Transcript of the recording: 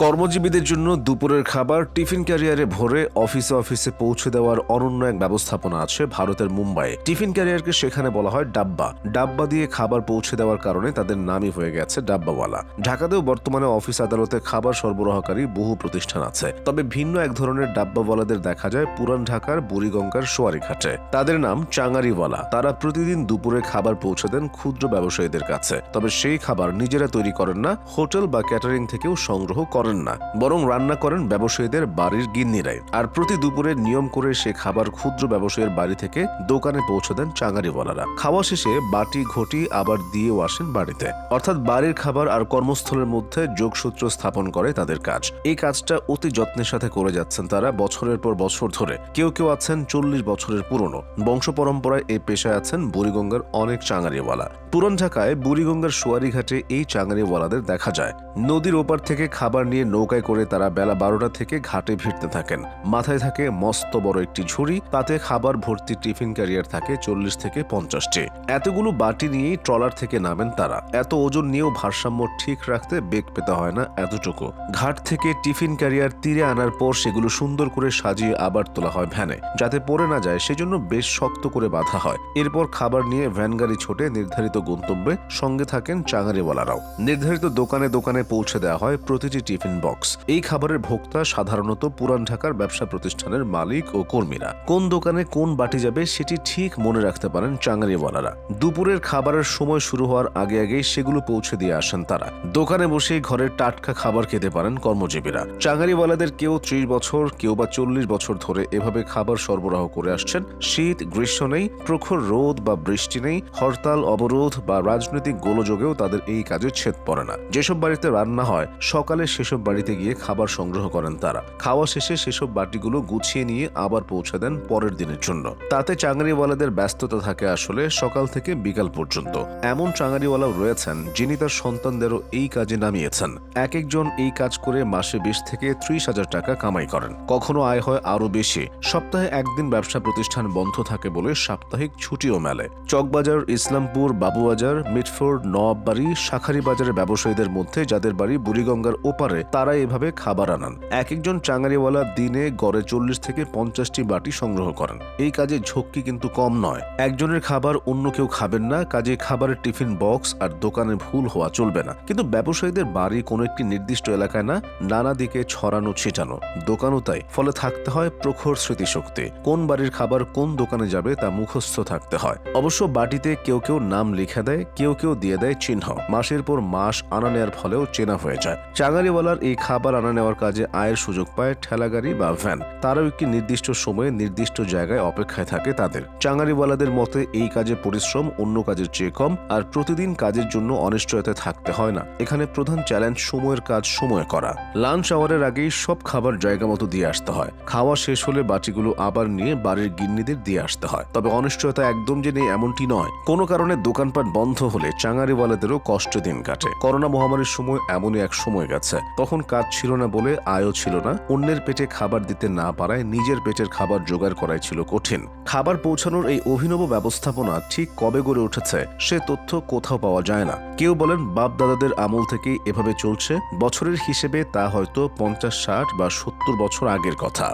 কর্মজীবীদের জন্য দুপুরের খাবার টিফিন ক্যারিয়ারে ভরে অফিসে অফিসে পৌঁছে দেওয়ার অনন্য এক ব্যবস্থাপনা আছে ভারতের মুম্বাইয়ে। টিফিন ক্যারিয়ারকে সেখানে বলা হয় ডাব্বা। ডাব্বা দিয়ে খাবার পৌঁছে দেওয়ার কারণে তাদের নামই হয়ে গেছে ডাব্বাওয়ালা। ঢাকাতেও বর্তমানে অফিস আদালতে খাবার সরবরাহকারী বহু প্রতিষ্ঠান আছে। তবে ভিন্ন এক ধরনের ডাব্বাওয়ালাদের দেখা যায় পুরান ঢাকার বুড়িগঙ্গার সোয়ারিঘাটে। তাদের নাম চাঙারিওয়ালা। তারা প্রতিদিন দুপুরে খাবার পৌঁছে দেন ক্ষুদ্র ব্যবসায়ীদের কাছে। তবে সেই খাবার নিজেরা তৈরি করেন না, হোটেল বা ক্যাটারিং থেকেও সংগ্রহ করেন না, বরং রান্না করেন ব্যবসায়ীদের বাড়ির গিন্নিরাই। আর প্রতি দুপুরে নিয়ম করে সে খাবার ক্ষুদ্র ব্যবসায়ীর বাড়ি থেকে দোকানে পৌঁছে দেন চাঙারিওয়ালারা। খাওয়া শেষে বাটি, ঘটি আবার দিয়েও আসেন বাড়িতে। অর্থাৎ বাড়ির খাবার আর কর্মস্থলের মধ্যে যোগসূত্র স্থাপন করে তাদের কাজ। এই কাজটা অতি যত্নের সাথে করে যাচ্ছেন তারা বছরের পর বছর ধরে। কেউ কেউ আছেন চল্লিশ বছরের পুরনো। বংশ পরম্পরায় এই পেশায় আছেন বুড়িগঙ্গার অনেক চাঙারিওয়ালা। পুরন ঢাকায় বুড়িগঙ্গার সোয়ারি ঘাটে এই চাঙারিওয়ালাদের দেখা যায়। নদীর ওপার থেকে খাবার নিয়ে নৌকায় করে তারা বেলা বারোটা থেকে ঘাটে ভিড়তে থাকেন। মাথায় থাকে মস্ত বড় একটি ঝুড়ি, তাতে খাবার ভর্তি টিফিন ক্যারিয়ার থাকে চল্লিশ থেকে পঞ্চাশটি। এতগুলো বাটি নিয়েই ট্রলার থেকে নামেন তারা। এত ওজন নিয়েও ভারসাম্য ঠিক রাখতে বেগ পেতে হয় না এতটুকু। ঘাট থেকে টিফিন ক্যারিয়ার তীরে আনার পর সেগুলো সুন্দর করে সাজিয়ে আবার তোলা হয় ভ্যানে। যাতে পড়ে না যায়, সেজন্য বেশ শক্ত করে বাঁধা হয়। এরপর খাবার নিয়ে ভ্যান গাড়ি ছোটে নির্ধারিত গন্তব্যে সঙ্গে থাকেন চাঙারিওয়ালারাও। নির্ধারিত দোকানে দোকানে পৌঁছে দেওয়া হয় প্রতিটি টিফিন বক্স। এই খাবারের ভোক্তা সাধারণত পুরান ঢাকার ব্যবসা প্রতিষ্ঠানের মালিক ও কর্মীরা। কোন দোকানে কোন বাটি যাবে সেটি ঠিক মনে রাখতে পারেন চাঙারিওয়ালারা। দুপুরের খাবারের সময় শুরু হওয়ার আগে আগেই সেগুলো পৌঁছে দিয়ে আসেন তারা। দোকানে বসেই ঘরের টাটকা খাবার খেতে পারেন কর্মজীবীরা। চাঙারিওয়ালাদের কেউ ত্রিশ বছর, কেউ বা চল্লিশ বছর ধরে এভাবে খাবার সরবরাহ করে আসছেন। শীত, গ্রীষ্ম নেই, প্রখর রোদ বা বৃষ্টি নেই, হরতাল, অবরোধ বা রাজনৈতিক গোলযোগেও তাদের এই কাজে ছেদ পড়ে না। যেসব বাড়িতে রান্না হয়, সকালে সেসব বাড়িতে গিয়ে খাবার সংগ্রহ করেন তারা। খাওয়া শেষে সেসব বাটিগুলো গুছিয়ে নিয়ে আবার পৌঁছে দেন পরের দিনের জন্য। তাতে চাঙারিওয়ালাদের ব্যস্ততা থাকে আসলে সকাল থেকে বিকাল পর্যন্ত। এমন চাঙারিওয়ালাও রয়েছেন যিনি তার সন্তানদেরও এই কাজে নামিয়েছেন। এক একজন এই কাজ করে মাসে বিশ থেকে ত্রিশ হাজার টাকা কামাই করেন। কখনো আয় হয় আরও বেশি। সপ্তাহে একদিন ব্যবসা প্রতিষ্ঠান বন্ধ থাকে বলে সাপ্তাহিক ছুটিও মেলে। চকবাজার, ইসলামপুর, বাবুবাজার, মিটফোর্ড, নওয়াববাড়ি শাখারি বাজারের ব্যবসায়ীদের মধ্যে যাদের বাড়ি বুড়িগঙ্গার ওপারে তারা এভাবে খাবার আনান। এক একজন চাঙারিওয়ালা দিনে গড়ে চল্লিশ থেকে পঞ্চাশটি বাটি সংগ্রহ করেন। এই কাজে ঝক্কি কিন্তু কম নয়। একজনের খাবার অন্য কেউ খাবেন না, কাজে খাবারের টিফিন বক্স আর দোকানে ভুল হওয়া চলবে না। কিন্তু ব্যবসায়ীদের বাড়ি কোনো একটি নির্দিষ্ট এলাকায় না, নানা দিকে ছড়ানো ছিটানো। দোকানও তাই, ফলে থাকতে হয় প্রখর স্মৃতিশক্তি। কোন বাড়ির খাবার কোন দোকানে যাবে তা মুখস্থ থাকতে হয়। অবশ্য বাটিতে কেউ কেউ নাম লিখে দেয়, কেউ কেউ দিয়ে দেয় চিহ্ন। মাসের পর মাস আনা নেওয়ার ফলেও চেনা হয়ে যায়। চাঙারিওয়ালার এই খাবার আনা নেওয়ার কাজে আয়ের সুযোগ পায় ঠেলাগাড়ি বা ভ্যান। তারাও একটি নির্দিষ্ট সময়ে নির্দিষ্ট জায়গায় অপেক্ষায় থাকে তাদের। চাঙারিওয়ালাদের মতে, এই কাজে পরিশ্রম অন্য কাজের চেয়ে কম আর প্রতিদিন কাজের জন্য অনিশ্চয়তায় থাকতে হয় না। এখানে প্রধান চ্যালেঞ্জ সময়ের কাজ সময় করা। লাঞ্চ আওয়ারের আগেই সব খাবার জায়গা মতো দিয়ে আসতে হয়। খাওয়া শেষ হলে বাটিগুলো আবার নিয়ে বাড়ির গিন্নিদের দিয়ে আসতে হয়। তবে অনিশ্চয়তা একদম যে নেই এমনটি নয়। কোনো কারণে দোকানপাট বন্ধ হলে চাঙারিওয়ালাদেরও কষ্ট দিন কাটে। করোনা মহামারীর সময় এমনই এক সময় গেছে। তখন কাজ ছিল না বলে আয়ও ছিল না। অন্যের পেটে খাবার দিতে না পারায় নিজের পেটের খাবার জোগাড় করাই ছিল কঠিন। খাবার পৌঁছানোর এই অভিনব ব্যবস্থাপনা ঠিক কবে গড়ে উঠেছে, সে তথ্য কোথাও পাওয়া যায় না। কেউ বলেন বাপ দাদাদের আমল থেকে এভাবে চলছে, বছরের হিসেবে তা হয়তো পঞ্চাশ, ষাট বা সত্তর বছর আগের কথা।